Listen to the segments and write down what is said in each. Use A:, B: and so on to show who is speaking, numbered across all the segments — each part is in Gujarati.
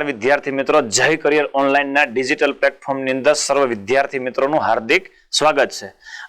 A: નમસ્કાર વિદ્યાર્થી મિત્રો. જય કરિયર ઓનલાઈનના ડિજિટલ પ્લેટફોર્મની અંદર સર્વ વિદ્યાર્થી મિત્રોનું હાર્દિક સ્વાગત છે.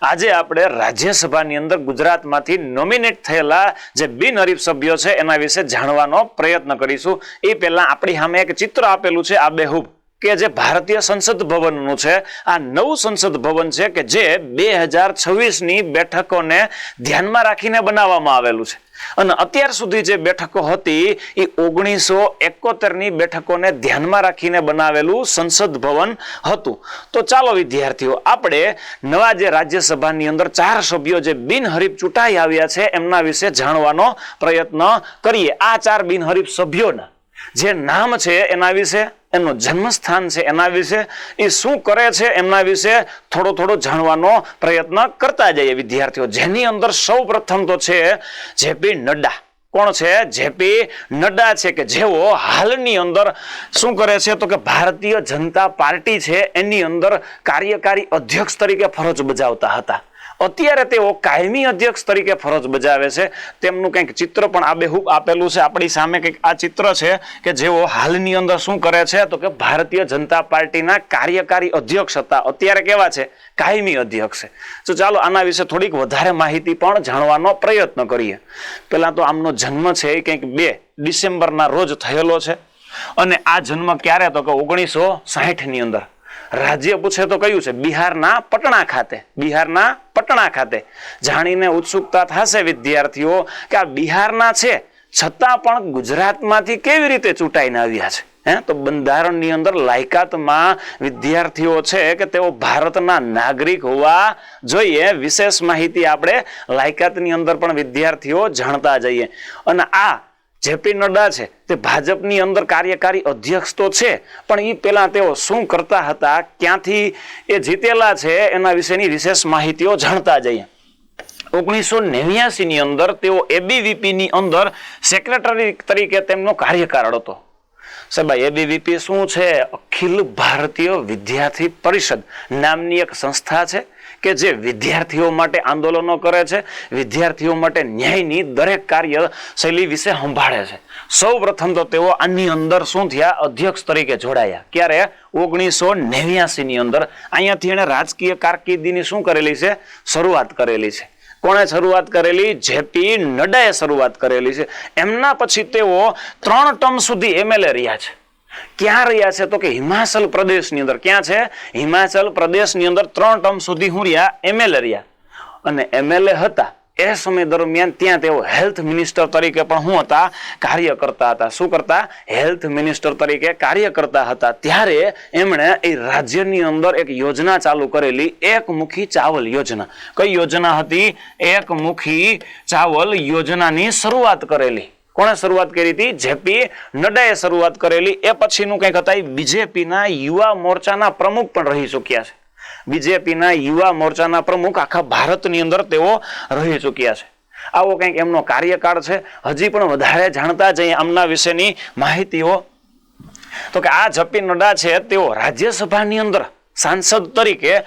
A: આજે આપણે રાજ્યસભાની અંદર ગુજરાતમાંથી નોમિનેટ થયેલા જે બિનહરીફ સભ્યો છે, એના વિશે જાણવાનો પ્રયત્ન કરીશું. એ પહેલા આપણી સામે એક ચિત્ર આપેલું છે, આ બેહુબ, કે જે ભારતીય સંસદ ભવનનું છે. આ નવું સંસદ ભવન છે કે જે બે હજાર છવ્વીસની બેઠકોને ધ્યાનમાં રાખીને બનાવવામાં આવેલું છે. અને અત્યાર સુધી જે બેઠકો હતી, એ ઓગણીસો એકોતેરની બેઠકોને ધ્યાનમાં રાખીને બનાવેલું સંસદ ભવન હતું. તો ચાલો વિદ્યાર્થીઓ, આપણે નવા જે રાજ્યસભાની અંદર ચાર સભ્યો જે બિનહરીફ ચૂંટાઈ આવ્યા છે, એમના વિશે જાણવાનો પ્રયત્ન કરીએ. આ ચાર બિનહરીફ સભ્યોના જે નામ છે એના વિશે, એનું જન્મસ્થાન છે એના વિશે, એ શું કરે છે એમના વિશે થોડો થોડો જાણવાનો પ્રયત્ન કરતા જઈએ વિદ્યાર્થીઓ. જેની અંદર સૌ પ્રથમ તો છે જેપી નડ્ડા. કોણ છે? જેપી નડ્ડા છે કે જેઓ હાલની અંદર શું કરે છે તો કે ભારતીય જનતા પાર્ટી છે એની અંદર કાર્યકારી અધ્યક્ષ તરીકે ફરજ બજાવતા હતા. અત્યારે તેઓ કાયમી અધ્યક્ષ તરીકે ફરજ બજાવે છે. તેમનું કંઈક ચિત્ર પણ આબેહૂબ આપેલું છે. આપણી સામે કંઈક આ ચિત્ર છે કે જેઓ હાલની અંદર શું કરે છે? તો કે ભારતીય જનતા પાર્ટીના કાર્યકારી અધ્યક્ષ હતા. અત્યારે કેવા છે? કાયમી અધ્યક્ષ છે. તો ચાલો આના વિશે થોડીક વધારે માહિતી પણ જાણવાનો પ્રયત્ન કરીએ. પહેલાં તો આમનો જન્મ છે એ કંઈક બે ડિસેમ્બરના રોજ થયેલો છે. અને આ જન્મ ક્યારે? તો કે ઓગણીસો સાહીઠની અંદર. રાજ્ય પૂછે તો કયું છે? બિહારના પટણા ખાતે. બિહારના પટણા ખાતે. જાણીને ઉત્સુકતા થશે વિદ્યાર્થીઓ કે આ બિહારના છે, છતાં પણ ગુજરાતમાંથી કેવી રીતે ચૂંટાઈને આવ્યા છે? હે? તો બંધારણની અંદર લાયકાતમાં વિદ્યાર્થીઓ છે કે તેઓ ભારતના નાગરિક હોવા જોઈએ. વિશેષ માહિતી આપણે લાયકાતની અંદર પણ વિદ્યાર્થીઓ જાણતા જઈએ. અને આ જેપી નડ્ડા છે, તે ભાજપની અંદર કાર્યકારી અધ્યક્ષ તો છે, પણ એ પહેલાં તેઓ શું કરતા હતા, ક્યાંથી એ જીતેલા છે, એના વિશેની વિશેષ માહિતીઓ જાણતા જઈએ. ઓગણીસો નેવ્યાસીની અંદર તેઓ એબીવીપીની અંદર સેક્રેટરી તરીકે તેમનો કાર્યકાળ હતો. સાહેબ એબીવીપી શું છે? અખિલ ભારતીય વિદ્યાર્થી પરિષદ નામની એક સંસ્થા છે. કે જે વિદ્યાર્થીઓ માટે આંદોલનો કરે છે, વિદ્યાર્થીઓ માટે ન્યાયની દરેક કાર્ય શૈલી વિશે સંભાળે છે. સૌ પ્રથમ તો તેઓ આની અંદર શું થયા? અધ્યક્ષ તરીકે જોડાયા. ક્યારે? ઓગણીસો નેવ્યાસી ની અંદર. અહીંયાથી એણે રાજકીય કારકિર્દીની શું કરેલી છે? શરૂઆત કરેલી છે. કોણે શરૂઆત કરેલી? જેપી નડ્ડાએ શરૂઆત કરેલી છે. એમના પછી તેઓ ત્રણ ટર્મ સુધી એમએલએ રહ્યા છે. ક્યાં રહ્યા છે તો કે હિમાચલ પ્રદેશની અંદર. ક્યાં છે? હિમાચલ પ્રદેશની અંદર ત્રણ ટર્મ સુધી હું રહ્યા એમએલએ રહ્યા. અને એમએલએ હતા. એ સમય દરમિયાન ત્યાં તેઓ હેલ્થ મિનિસ્ટર તરીકે પણ હું હતા, કાર્ય કરતા હતા. શું કરતા? હેલ્થ મિનિસ્ટર તરીકે કાર્ય કરતા હતા. ત્યારે એમણે એ રાજ્યની અંદર એક યોજના ચાલુ કરેલી, એકમુખી ચાવલ યોજના. કઈ યોજના હતી? એકમુખી ચાવલ યોજનાની શરૂઆત કરેલી. કોણે શરૂઆત કરી હતી? જેપી નડ્ડાએ શરૂઆત કરેલી. એ પછીનું કંઈક હતા બીજેપીના યુવા મોરચાના પ્રમુખ પણ રહી ચૂક્યા છે. બીજેપીના યુવા મોરચાના પ્રમુખ આખા ભારતની અંદર તેઓ રહી ચૂક્યા છે. આવો કંઈક એમનો કાર્યકાળ છે. હજી પણ વધારે જાણતા જઈએ આમના વિશેની માહિતીઓ. તો કે આ જપી નડ્ડા છે, તેઓ રાજ્યસભાની અંદર સાંસદ તરીકે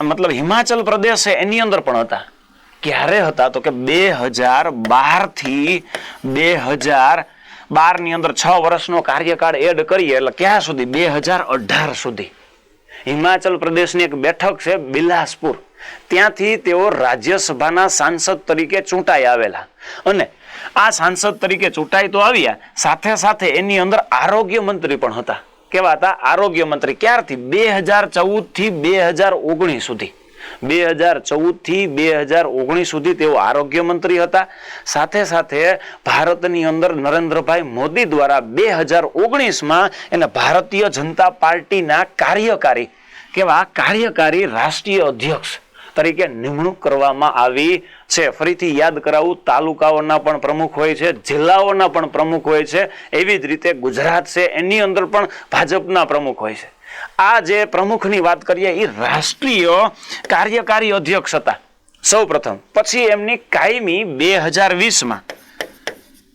A: મતલબ હિમાચલ પ્રદેશ એની અંદર પણ હતા. ક્યારે હતા તો કે બે હજાર બારથી બે હજાર બારની અંદર છ વર્ષનો કાર્યકાળ એડ કરીએ એટલે ક્યાં સુધી? બે હજાર અઢાર સુધી. હિમાચલ પ્રદેશની એક બેઠક છે બિલાસપુર. ત્યાંથી તેઓ રાજ્યસભાના સાંસદ તરીકે ચૂંટાઈ આવેલા. અને આ સાંસદ તરીકે ચૂંટાઈ તો આવ્યા, સાથે સાથે એની અંદર આરોગ્ય મંત્રી પણ હતા. કેવા હતા? આરોગ્ય મંત્રી ક્યારથી? બે હજાર ચૌદથી બે હજાર ઓગણીસ સુધી. બે હજાર ચૌદથી બે હજાર ઓગણીસ સુધી તેઓ આરોગ્ય મંત્રી હતા. સાથે સાથે ભારતની અંદર નરેન્દ્રભાઈ મોદી દ્વારા બે હજાર ઓગણીસમાં એને ભારતીય જનતા પાર્ટીના કાર્યકારી કેવા કાર્યકારી રાષ્ટ્રીય અધ્યક્ષ તરીકે નિમણૂક કરવામાં આવી છે. ફરીથી યાદ કરાવું, તાલુકાઓના પણ પ્રમુખ હોય છે, જિલ્લાઓના પણ પ્રમુખ હોય છે. એવી જ રીતે ગુજરાત છે, એની અંદર પણ ભાજપના પ્રમુખ હોય છે. આ જે પ્રમુખની વાત કરીએ એ રાષ્ટ્રીય કાર્યકારી અધ્યક્ષ હતા. સૌ પ્રથમ પછી એમની કાયમી બે હજાર વીસમાં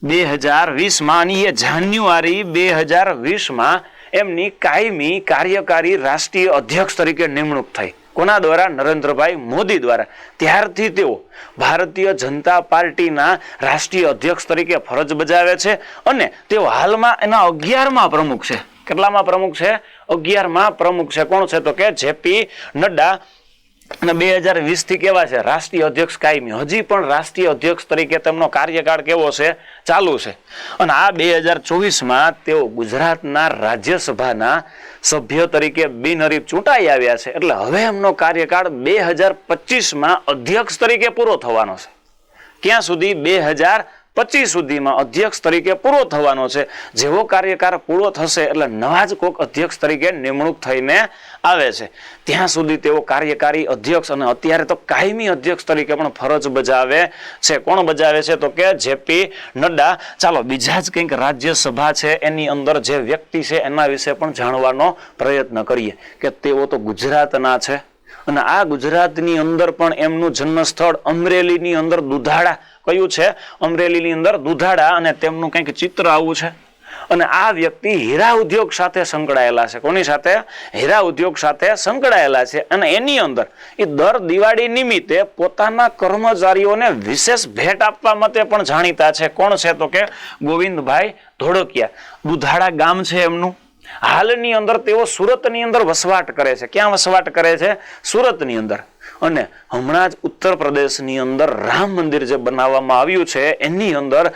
A: બે હજાર વીસમાં અને એ જાન્યુઆરી બે હજાર વીસમાં એમની કાયમી કાર્યકારી રાષ્ટ્રીય અધ્યક્ષ તરીકે નિમણૂક થઈ. કોના દ્વારા? નરેન્દ્રભાઈ મોદી દ્વારા. ત્યારથી તેઓ ભારતીય જનતા પાર્ટીના રાષ્ટ્રીય અધ્યક્ષ તરીકે ફરજ બજાવે છે અને તેઓ હાલમાં એના અગિયારમાં પ્રમુખ છે. કેટલામાં પ્રમુખ છે? અગિયારમાં પ્રમુખ છે. કોણ છે તો કે જેપી નડ્ડા. અને બે હજાર વીસથી કેવા છે? રાષ્ટ્રીય અધ્યક્ષ કાયમી. હજી પણ રાષ્ટ્રીય અધ્યક્ષ તરીકે તેમનો કાર્યકાળ કેવો છે? ચાલુ છે. અને આ બે હજાર ચોવીસમાં તેઓ ગુજરાતના રાજ્યસભાના સભ્ય તરીકે બિનહરીફ ચૂંટાઈ આવ્યા છે. એટલે હવે એમનો કાર્યકાળ બે હજાર પચીસમાં અધ્યક્ષ તરીકે પૂરો થવાનો છે. ક્યાં સુધી? બે હજાર પચીસ સુધીમાં અધ્યક્ષ તરીકે પૂરો થવાનો છે. જેવો કાર્યકાળ પૂરો થશે એટલે નવા જ કોક અધ્યક્ષ તરીકે નિમણૂક થઈને આવે છે. ત્યાં સુધી તેઓ કાર્યકારી અધ્યક્ષ અને અત્યારે તો કાયમી અધ્યક્ષ તરીકે પણ ફરજ બજાવે છે. કોણ બજાવે છે તો કે જેપી નડ્ડા. ચાલો, બીજા જ કંઈક રાજ્યસભા છે એની અંદર જે વ્યક્તિ છે એના વિશે પણ જાણવાનો પ્રયત્ન કરીએ કે તેઓ તો ગુજરાતના છે. અને આ ગુજરાતની અંદર પણ એમનું જન્મસ્થળ અમરેલીની અંદર દુધાળા કયું છે? અમરેલીની અંદર દુધાળા અને તેમનું કંઈક ચિત્ર આવું છે. અને આ વ્યક્તિ હીરા ઉદ્યોગ સાથે સંકળાયેલા છે. કોની સાથે? હીરા ઉદ્યોગ સાથે સંકળાયેલા છે. અને એની અંદર એ દર દિવાળી નિમિત્તે પોતાના કર્મચારીઓને વિશેષ ભેટ આપવા માટે પણ જાણીતા છે. કોણ છે તો કે ગોવિંદભાઈ ધોળકિયા. દુધાળા ગામ છે એમનું. હાલની અંદર તેઓ સુરતની અંદર વસવાટ કરે છે. ક્યાં વસવાટ કરે છે? સુરતની અંદર. અને હમણાં જ ઉત્તર પ્રદેશની અંદર રામ મંદિર જે બનાવવામાં આવ્યું છે, એની અંદર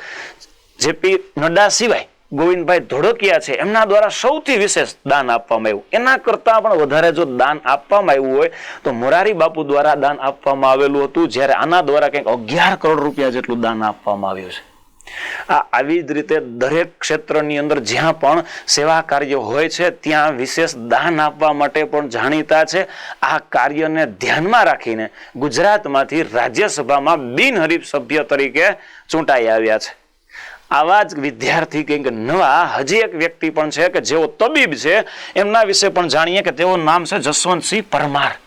A: જેપી નડ્ડા સિવાય ગોવિંદભાઈ ધોળકિયા છે, એમના દ્વારા સૌથી વિશેષ દાન આપવામાં આવ્યું. એના કરતાં પણ વધારે જો દાન આપવામાં આવ્યું હોય, તો મોરારી બાપુ દ્વારા દાન આપવામાં આવેલું હતું, જ્યારે આના દ્વારા કંઈક અગિયાર કરોડ રૂપિયા જેટલું દાન આપવામાં આવ્યું છે. આ આવી જ રીતે દરેક ક્ષેત્રની અંદર જ્યાં પણ સેવા કાર્ય હોય છે, ત્યાં વિશેષ દાન આપવા માટે પણ જાણીતા છે. આ કાર્યને ધ્યાનમાં રાખીને ગુજરાતમાંથી રાજ્યસભામાં બિનહરીફ સભ્ય તરીકે ચૂંટાઈ આવ્યા છે. આવા જ વિદ્યાર્થી કંઈક નવા, હજી એક વ્યક્તિ પણ છે કે જેઓ તબીબ છે, એમના વિશે પણ જાણીએ કે તેઓ નામ છે જસવંતસિંહ પરમાર.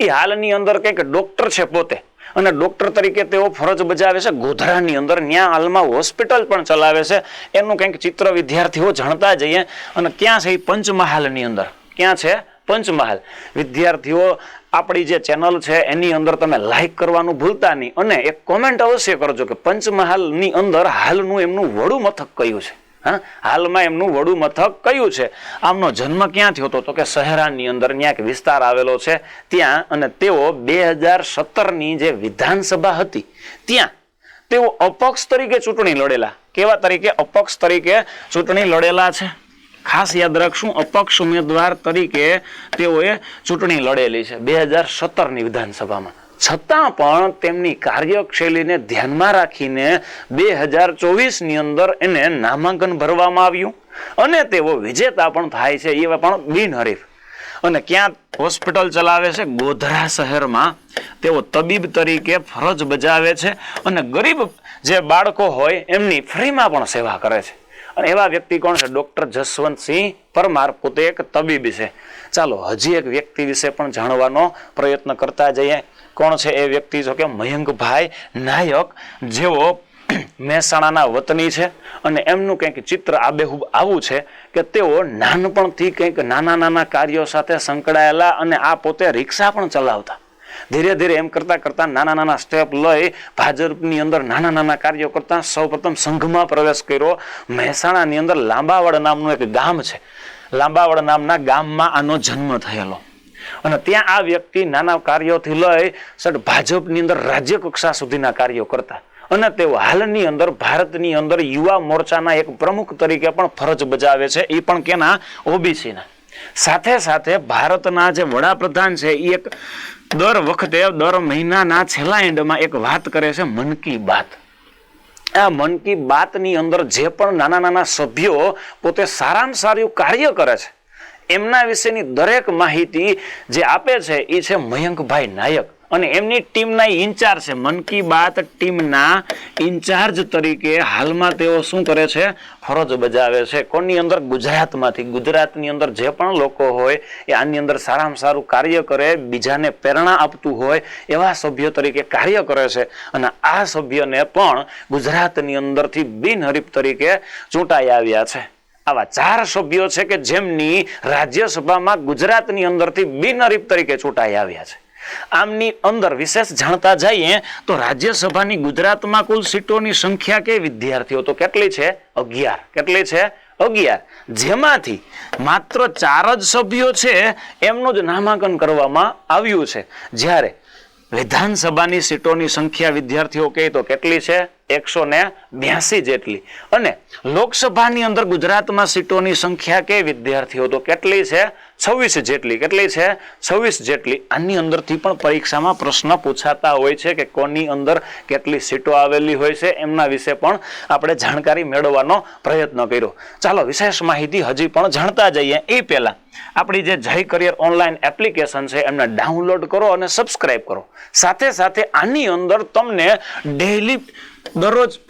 A: એ હાલની અંદર કંઈક ડોક્ટર છે પોતે. અને ડોક્ટર તરીકે તેઓ ફરજ બજાવે છે. ગોધરાની અંદર ત્યાં હાલમાં હોસ્પિટલ પણ ચલાવે છે. એનું કંઈક ચિત્ર વિદ્યાર્થીઓ જાણતા જઈએ. અને ક્યાં છે એ પંચમહાલની અંદર? ક્યાં છે પંચમહાલ? વિદ્યાર્થીઓ, આપણી જે ચેનલ છે, એની અંદર તમે લાઈક કરવાનું ભૂલતા નહીં. અને એક કોમેન્ટ અવશ્ય કરજો કે પંચમહાલની અંદર હાલનું એમનું વડું મથક કયું છે? હા? હાલમાં એમનું વડું મથક કયું છે? આમનો જન્મ ક્યાં થયો હતો? તો કે શહેરાની અંદર ત્યાં એક વિસ્તાર આવેલો છે. ત્યાં અને તેઓ બે હજાર સત્તરની જે વિધાનસભા હતી, ત્યાં તેઓ અપક્ષ તરીકે ચૂંટણી લડેલા. કેવા તરીકે? અપક્ષ તરીકે ચૂંટણી લડેલા છે. ખાસ યાદ રાખશું, અપક્ષ ઉમેદવાર તરીકે તેઓએ ચૂંટણી લડેલી છે બે હજાર સત્તરની વિધાનસભામાં. છતાં પણ તેમની કાર્યશૈલીને ધ્યાનમાં રાખીને બે હજાર ચોવીસની અંદર એને નામાંકન ભરવામાં આવ્યું અને તેઓ વિજેતા પણ થાય છે એ પણ બિનહરીફ. અને ક્યાં હોસ્પિટલ ચલાવે છે? ગોધરા શહેરમાં. તેઓ તબીબ તરીકે ફરજ બજાવે છે અને ગરીબ જે બાળકો હોય એમની ફ્રીમાં પણ સેવા કરે છે. અને એવા વ્યક્તિ કોણ છે? ડૉક્ટર જસવંતસિંહ પરમાર પોતે એક તબીબ છે. ચાલો, હજી એક વ્યક્તિ વિશે પણ જાણવાનો પ્રયત્ન કરતા જઈએ. કોણ છે એ વ્યક્તિ? જો કે મયંકભાઈ નાયક, જેઓ મહેસાણાના વતની છે અને એમનું કંઈક ચિત્ર આબેહૂબ આવું છે કે તેઓ નાનપણથી કંઈક નાના નાના કાર્યો સાથે સંકળાયેલા અને આ પોતે રિક્ષા પણ ચલાવતા. ધીરે ધીરે એમ કરતા કરતા નાના નાના સ્ટેપ લઈ ભાજપની અંદર નાના નાના કાર્યો કરતા સૌપ્રથમ સંઘમાં પ્રવેશ કર્યો. મહેસાણાની અંદર લાંબાવડ નામનું એક ગામ છે. લાંબાવડ નામના ગામમાં આનો જન્મ થયેલો. અને ત્યાં આ વ્યક્તિ નાના કાર્યોથી લઈ સર ભાજપની અંદર રાજ્ય કક્ષા સુધીના કાર્યો કરતા. અને તેઓ હાલની અંદર ભારતની અંદર યુવા મોરચાના એક પ્રમુખ તરીકે પણ ફરજ બજાવે છે એ પણ કેના, ઓબીસીના. સાથે સાથે ભારતના જે વડાપ્રધાન છે એ એક દર વખતે, દર મહિનાના છેલ્લા એન્ડમાં એક વાત કરે છે, મન કી બાત. આ મન કી બાતની અંદર જે પણ નાના નાના સભ્યો પોતે સારામાં સારું કાર્ય કરે છે એમના વિશેની દરેક માહિતી જે આપે છે, એ છે મયંકભાઈ નાયક. અને એમની ટીમના ઇન્ચાર્જ છે. મન કી બાત ટીમના ઇન્ચાર્જ તરીકે હાલમાં તેઓ શું કરે છે? ફરજ બજાવે છે. કોની અંદર ગુજરાતમાંથી, ગુજરાતની અંદર જે પણ લોકો હોય, એ આની અંદર સારામાં સારું કાર્ય કરે, બીજાને પ્રેરણા આપતું હોય, એવા સભ્ય તરીકે કાર્ય કરે છે. અને આ સભ્યને પણ ગુજરાતની અંદરથી બિનહરીફ તરીકે ચૂંટાઈ આવ્યા છે. આવા ચાર સભ્યો છે કે જેમની રાજ્યસભામાં ગુજરાતની અંદરથી બિનહરીફ તરીકે ચૂંટાઈ આવ્યા છે. આમની અંદર વિશેષ જાણતા જઈએ તો રાજ્યસભાની ગુજરાતમાં કુલ સીટોની સંખ્યા કે વિદ્યાર્થીઓ તો કેટલી છે? અગિયાર. કેટલી છે? અગિયાર. જેમાંથી માત્ર ચાર જ સભ્યો છે, એમનું જ નામાંકન કરવામાં આવ્યું છે. જ્યારે વિધાનસભાની સીટોની સંખ્યા વિદ્યાર્થીઓ કહે તો કેટલી છે? એકસો ને બ્યાસી જેટલી. અને લોકસભાની અંદર ગુજરાતમાં સીટોની સંખ્યા કે વિદ્યાર્થીઓ તો કેટલી છે? છવ્વીસ જેટલી, કેટલી છે? છવ્વીસ જેટલી. આની અંદરથી પણ પરીક્ષામાં પ્રશ્ન પૂછાતા હોય છે કે કોની અંદર કેટલી સીટો આવેલી હોય છે, એમના વિશે પણ આપણે જાણકારી મેળવવાનો પ્રયત્ન કર્યો. ચાલો, વિશેષ માહિતી હજી પણ જાણતા જઈએ. એ પહેલાં, આપણી જે જય કરિયર ઓનલાઈન એપ્લિકેશન છે, એમને ડાઉનલોડ કરો અને સબસ્ક્રાઇબ કરો. સાથે સાથે આની અંદર તમને ડેલી દરરોજ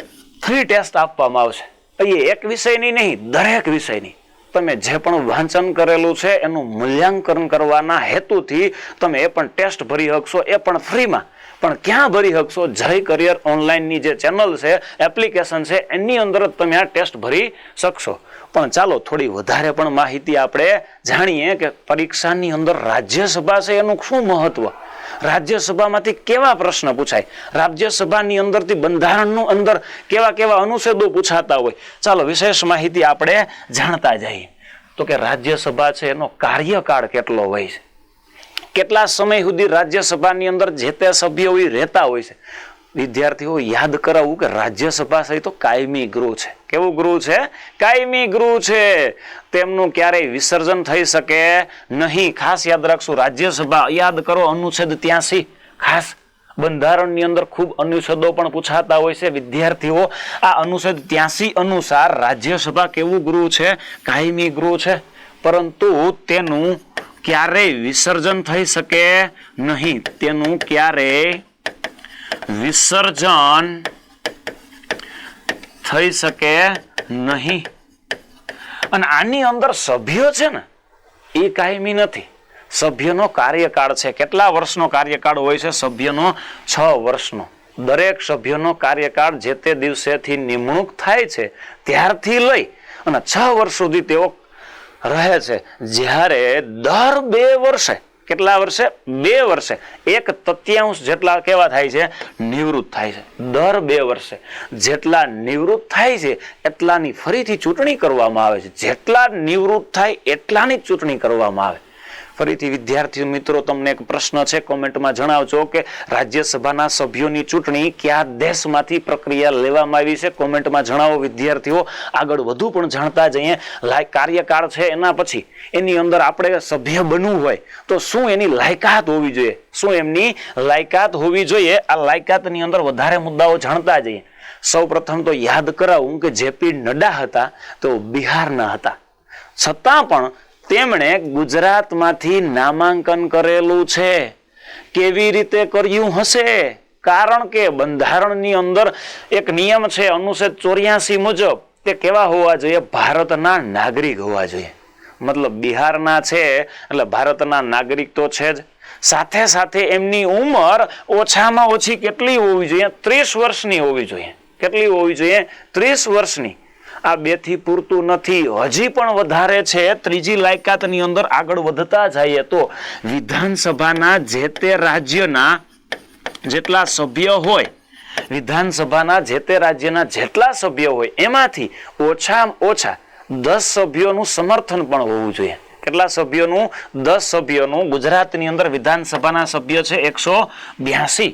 A: ફ્રી ટેસ્ટ આપવામાં આવશે. એ એક વિષયની નહીં, દરેક વિષયની. તમે જે પણ વાંચન કરેલું છે, એનું મૂલ્યાંકન કરવાના હેતુથી તમે એ પણ ટેસ્ટ ભરી શકશો, એ પણ ફ્રીમાં. પણ ક્યાં ભરી શકશો? જય કરિયર ઓનલાઈનની જે ચેનલ છે, એપ્લિકેશન છે, એની અંદર જ તમે આ ટેસ્ટ ભરી શકશો. પણ ચાલો, થોડી વધારે પણ માહિતી આપણે જાણીએ કે પરીક્ષાની અંદર રાજ્યસભા છે, એનું શું મહત્વ? રાજ્યસભામાંથી કેવા પ્રશ્ન પૂછાય? રાજ્યસભાની અંદરથી બંધારણનું અંદર કેવા કેવા અનુચ્છેદો પૂછાતા હોય? ચાલો વિશેષ માહિતી આપણે જાણતા જઈએ. તો કે રાજ્યસભા છે, એનો કાર્યકાળ કેટલો હોય છે? કેટલા સમય સુધી રાજ્યસભાની અંદર જે તે સભ્યો હોય રહેતા હોય છે? વિદ્યાર્થીઓ યાદ કરાવવું કે રાજ્યસભા સહિત કાયમી ગૃહ છે. કેવું ગૃહ છે? કાયમી ગૃહ છે. તેમનું ક્યારેય વિસર્જન થઈ શકે નહીં. ખાસ યાદ રાખશું, રાજ્યસભા, યાદ કરો, અનુચ્છેદ ત્યાંસી. ખાસ બંધારણની અંદર ખૂબ અનુચ્છેદો પણ પૂછાતા હોય છે વિદ્યાર્થીઓ. આ અનુચ્છેદ ત્યાંસી અનુસાર રાજ્યસભા કેવું ગૃહ છે? કાયમી ગૃહ છે. પરંતુ તેનું ક્યારેય વિસર્જન થઈ શકે નહીં. તેનું ક્યારેય વિસર્જન થઈ શકે નહીં. અને આની અંદર સભ્યો છે ને, એ કાયમી નથી. સભ્યનો કાર્યકાળ છે. કેટલા વર્ષનો કાર્યકાળ હોય છે? સભ્યનો છ વર્ષનો. દરેક સભ્યનો કાર્યકાળ જે તે દિવસેથી નિમણૂક થાય છે, ત્યારથી લઈ અને છ વર્ષ સુધી તેઓ રહે છે. જ્યારે દર બે વર્ષે કેટલા વર્ષે? બે વર્ષે. એક તત્યાંશ જેટલા કેવા થાય છે? નિવૃત્ત થાય છે. દર બે વર્ષે. જેટલા નિવૃત્ત થાય છે, એટલાની ફરીથી ચૂંટણી કરવામાં આવે છે. જેટલા નિવૃત્ત થાય, એટલાની ચૂંટણી કરવામાં આવે. ફરીથી વિદ્યાર્થી મિત્રો, તમને એક પ્રશ્ન છે. કોમેન્ટમાં જણાવજો કે રાજ્યસભાના સભ્યોની ચૂંટણી કયા દેશમાંથી પ્રક્રિયા લેવામાં આવી છે? કોમેન્ટમાં જણાવો વિદ્યાર્થીઓ. આગળ વધુ પણ જાણતા જઈએ. કાર્યકાળ છે એના પછી એની અંદર આપણે સભ્ય બનવું હોય તો શું એની લાયકાત હોવી જોઈએ? શું એમની લાયકાત હોવી જોઈએ? આ લાયકાતની અંદર વધારે મુદ્દાઓ જાણતા જઈએ. સૌ પ્રથમ તો યાદ કરાવું કે જેપી નડ્ડા હતા તો બિહારના હતા. છતાં પણ તેમણે ગુજરાતમાંથી નામાંકન કરેલું છે. કેવી રીતે કર્યું હશે? કારણ કે બંધારણની અંદર એક નિયમ છે, અનુચ્છેદ ચોર્યાસી મુજબ તે કેવા હોવા જોઈએ? ભારતના નાગરિક હોવા જોઈએ. મતલબ બિહારના છે, એટલે ભારતના નાગરિક તો છે જ. સાથે સાથે એમની ઉંમર ઓછામાં ઓછી કેટલી હોવી જોઈએ? ત્રીસ વર્ષની હોવી જોઈએ. કેટલી હોવી જોઈએ? ત્રીસ વર્ષની. આ બેથી પૂરતું નથી. હજી પણ વધારે છે. ત્રીજી લાયકાતની અંદર આગળ વધતા જઈએ તો વિધાનસભાના જે તે રાજ્યના જેટલા સભ્ય હોય, વિધાનસભાના જે તે રાજ્યના જેટલા સભ્ય હોય, એમાંથી ઓછામાં ઓછા દસ સભ્યોનું સમર્થન પણ હોવું જોઈએ. કેટલા સભ્યોનું? દસ સભ્યોનું. ગુજરાતની અંદર વિધાનસભાના સભ્ય છે એકસો બ્યાસી.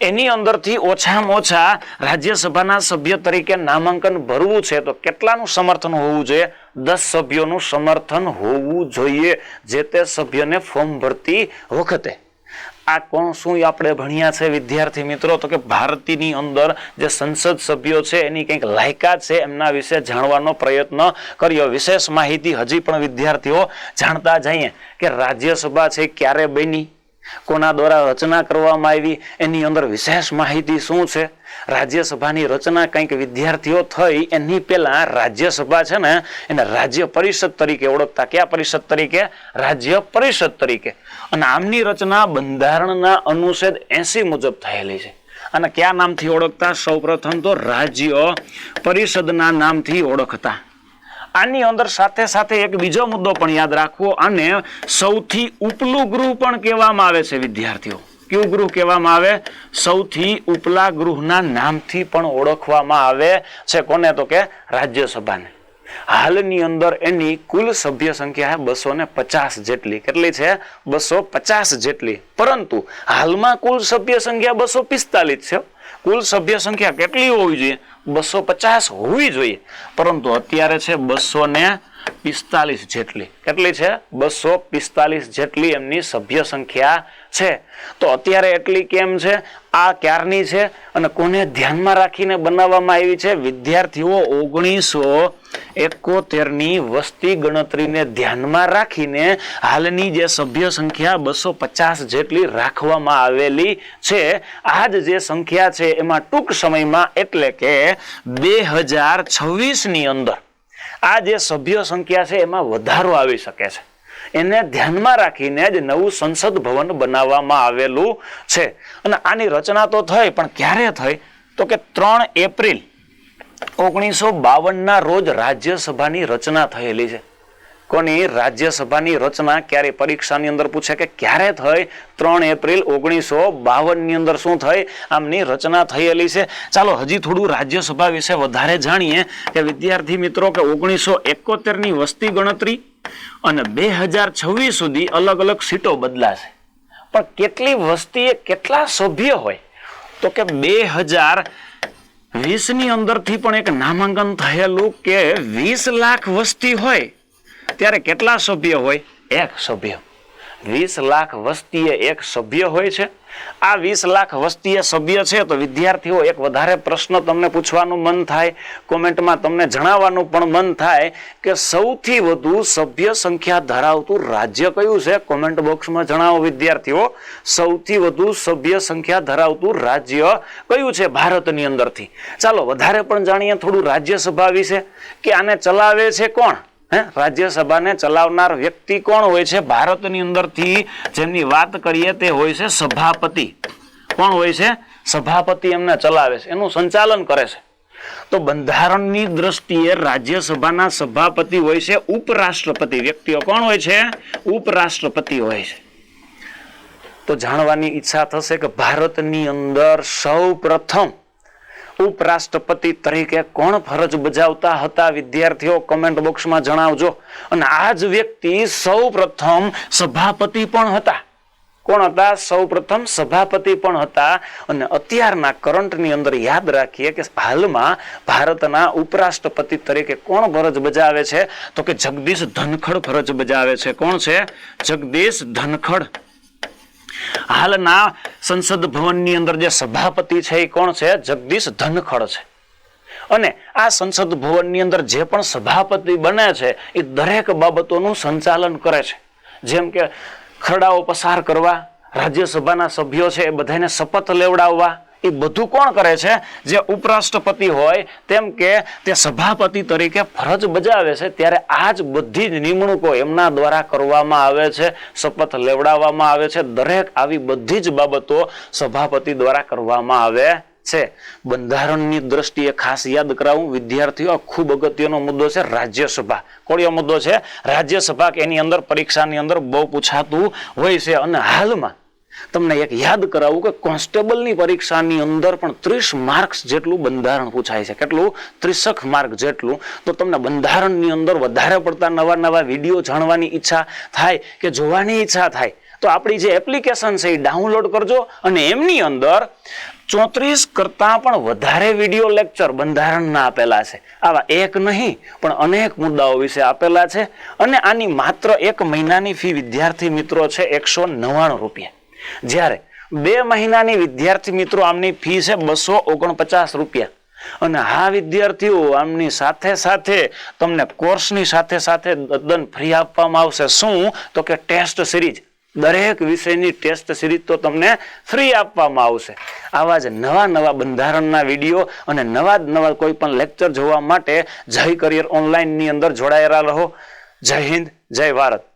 A: એની અંદરથી ઓછામાં ઓછા રાજ્યસભાના સભ્ય તરીકે નામાંકન ભરવું છે તો કેટલાનું સમર્થન હોવું જોઈએ? દસ સભ્યોનું સમર્થન હોવું જોઈએ જે તે સભ્યને ફોર્મ ભરતી વખતે. આ કોણ શું આપણે ભણ્યા છે વિદ્યાર્થી મિત્રો? તો કે ભારતીયની અંદર જે સંસદ સભ્યો છે એની કંઈક લાયકાત છે એમના વિશે જાણવાનો પ્રયત્ન કર્યો. વિશેષ માહિતી હજી પણ વિદ્યાર્થીઓ જાણતા જઈએ કે રાજ્યસભા છે ક્યારે બની? કોના દ્વારા રચના કરવામાં આવી, એની અંદર વિશેષ માહિતી શું છે? રાજ્યસભાની રચના કંઈક વિદ્યાર્થીઓ થઈ, એની પહેલા રાજ્યસભા છે ને, એને રાજ્ય પરિષદ તરીકે ઓળખતા. કયા પરિષદ તરીકે? રાજ્ય પરિષદ તરીકે. અને આમની રચના બંધારણના અનુચ્છેદ એસી મુજબ થયેલી છે. અને કયા નામથી ઓળખતા? સૌપ્રથમ તો રાજ્ય પરિષદના નામથી ઓળખતા. આની અંદર સાથે સાથે એક બીજો મુદ્દો પણ યાદ રાખવો અને સૌથી ઉપલું ગૃહ પણ કહેવામાં આવે છે, વિદ્યાર્થીઓ. કયું ગૃહ કહેવામાં આવે? સૌથી ઉપલા ગૃહના નામથી પણ ઓળખવામાં આવે છે કોને? તો કે રાજ્યસભાને. હાલની અંદર એની કુલ સભ્ય સંખ્યા બસો ને પચાસ જેટલી. કેટલી છે? બસો પચાસ જેટલી. પરંતુ હાલમાં કુલ સભ્ય સંખ્યા બસો પિસ્તાલીસ છે. કુલ સભ્ય સંખ્યા કેટલી હોવી જોઈએ? બસો પચાસ હોવી જોઈએ. પરંતુ અત્યારે છે બસો ને પિસ્તાલીસ જેટલી. કેટલી છે? બસો પિસ્તાલીસ જેટલી એમની સભ્ય સંખ્યા છે. તો અત્યારે એટલી કેમ છે? આ ક્યારની છે? અને કોને ધ્યાનમાં રાખીને બનાવવામાં આવી છે? વિદ્યાર્થીઓ ઓગણીસો એકોતેરની વસ્તી ગણતરીને ધ્યાનમાં રાખીને હાલની જે સભ્ય સંખ્યા બસો પચાસ જેટલી રાખવામાં આવેલી છે. આ જ જે સંખ્યા છે એમાં ટૂંક સમયમાં એટલે કે બે હજાર છવ્વીસની અંદર આ જે સભ્ય સંખ્યા છે એમાં વધારો આવી શકે છે. એને ધ્યાનમાં રાખીને જ નવું સંસદ ભવન બનાવવામાં આવેલું છે. અને આની રચના તો થઈ, પણ ક્યારે થઈ? તો કે ત્રણ એપ્રિલ ઓગણીસો બાવનના રોજ રાજ્યસભાની રચના થયેલી છે. કોની? રાજ્યસભાની રચના ક્યારે? પરીક્ષાની અંદર પૂછે કે ક્યારે થઈ? ત્રણ એપ્રિલ ઓગણીસો બાવનની અંદર શું થઈ? આમની રચના થયેલી છે. ચાલો, હજી થોડું રાજ્યસભા વિશે વધારે જાણીએ કે વિદ્યાર્થી મિત્રો, કે ઓગણીસો એકોતેરની વસ્તી ગણતરી અને બે હજાર છવ્વીસ સુધી અલગ અલગ સીટો બદલાશે. પણ કેટલી વસ્તીએ કેટલા સભ્ય હોય? તો કે બે હજાર વીસની અંદરથી પણ એક નામાંકન થયેલું કે વીસ લાખ વસ્તી હોય, ત્યારે કેટલા સભ્ય હોય? એક સભ્ય. વીસ લાખ વસ્તીએ એક સભ્ય હોય છે. આ વીસ લાખ વસ્તીએ સભ્ય છે તો વિદ્યાર્થીઓ, એક વધારે પ્રશ્ન તમને પૂછવાનું મન થાય, કોમેન્ટમાં તમને જણાવવાનું પણ મન થાય કે સૌથી વધુ સભ્ય સંખ્યા ધરાવતું રાજ્ય કયું છે? કોમેન્ટ બોક્સમાં જણાવો વિદ્યાર્થીઓ. સૌથી વધુ સભ્ય સંખ્યા ધરાવતું રાજ્ય કયું છે ભારતની અંદરથી? ચાલો, વધારે પણ જાણીએ, થોડું રાજ્યસભા વિશે કે આને ચલાવે છે કોણ? હે? રાજ્યસભાને ચલાવનાર વ્યક્તિ કોણ હોય છે? ભારતની અંદરથી જેમની વાત કરીએ તે હોય છે સભાપતિ. કોણ હોય છે? સભાપતિ એમને ચલાવે છે. એનું સંચાલન કરે છે. તો બંધારણની દ્રષ્ટિએ રાજ્યસભાના સભાપતિ હોય છે ઉપરાષ્ટ્રપતિ. વ્યક્તિઓ કોણ હોય છે? ઉપરાષ્ટ્રપતિ હોય છે. તો જાણવાની ઈચ્છા થશે કે ભારતની અંદર સૌ પ્રથમ ઉપરાષ્ટ્રપતિ તરીકે કોણ ફરજ બજાવતા હતા? વિદ્યાર્થીઓ કમેન્ટ બોક્સમાં જણાવજો. અને આ જ વ્યક્તિ સૌ સભાપતિ પણ હતા. કોણ હતા? સૌ પ્રથમ સભાપતિ પણ હતા. અને અત્યારના કરંટની અંદર યાદ રાખીએ કે હાલમાં ભારતના ઉપરાષ્ટ્રપતિ તરીકે કોણ ફરજ બજાવે છે? તો કે જગદીશ ધનખડ ફરજ બજાવે છે. કોણ છે? જગદીશ ધનખડ. હાલના સંસદ ભવનની અંદર જે સભાપતિ છે એ કોણ છે? જગદીશ ધનખડ છે. અને આ સંસદ ભવનની અંદર જે પણ સભાપતિ બને છે, એ દરેક બાબતોનું સંચાલન કરે છે. જેમ કે ખરડાઓ પસાર કરવા, રાજ્યસભાના સભ્યો છે એ બધાને શપથ લેવડાવવા એ બધું કોણ કરે છે? જે ઉપરાષ્ટ્રપતિ હોય, તેમ કે તે સભાપતિ તરીકે ફરજ બજાવે છે, ત્યારે આ જ બધી જ નિમણૂકો એમના દ્વારા કરવામાં આવે છે, શપથ લેવડાવવામાં આવે છે. દરેક આવી બધી જ બાબતો સભાપતિ દ્વારા કરવામાં આવે છે. બંધારણની દ્રષ્ટિએ ખાસ યાદ કરાવું, વિદ્યાર્થીઓ, ખૂબ અગત્યનો મુદ્દો છે રાજ્યસભા. કોળિયો મુદ્દો છે, રાજ્યસભા કે એની અંદર પરીક્ષાની અંદર બહુ પૂછાતું હોય છે. અને હાલમાં તમને એક યાદ કરાવું કે કોન્સ્ટેબલની પરીક્ષાની અંદર પણ ત્રીસ માર્ક્સ જેટલું બંધારણ પૂછાય છે. કેટલું? ત્રીસક માર્ક જેટલું. તો તમને બંધારણની અંદર વધારે પડતા નવા નવા વીડિયો જાણવાની ઈચ્છા થાય કે જોવાની ઈચ્છા થાય? તો આપણી જે એપ્લિકેશન છે એ ડાઉનલોડ કરજો અને એમની અંદર ચોત્રીસ કરતાં પણ વધારે વીડિયો લેક્ચર બંધારણના આપેલા છે. આવા એક નહીં, પણ અનેક મુદ્દાઓ વિશે આપેલા છે. અને આની માત્ર એક મહિનાની ફી વિદ્યાર્થી મિત્રો છે એકસો નવ્વાણું રૂપિયા. જ્યારે બે મહિનાની વિદ્યાર્થી મિત્રો આમની ફી છે બસો ઓગણપચાસ રૂપિયા. અને હા વિદ્યાર્થીઓ, આમની સાથે સાથે તમને કોર્સની સાથે સાથે તદ્દન ફ્રી આપવામાં આવશે. શું? તો કે ટેસ્ટ સિરીઝ. દરેક વિષયની ટેસ્ટ સિરીઝ તો તમને ફ્રી આપવામાં આવશે. આવા જ નવા નવા બંધારણના વીડિયો અને નવા નવા કોઈ પણ લેક્ચર જોવા માટે જય કરિયર ઓનલાઈનની અંદર જોડાયેલા રહો. જય હિન્દ, જય ભારત.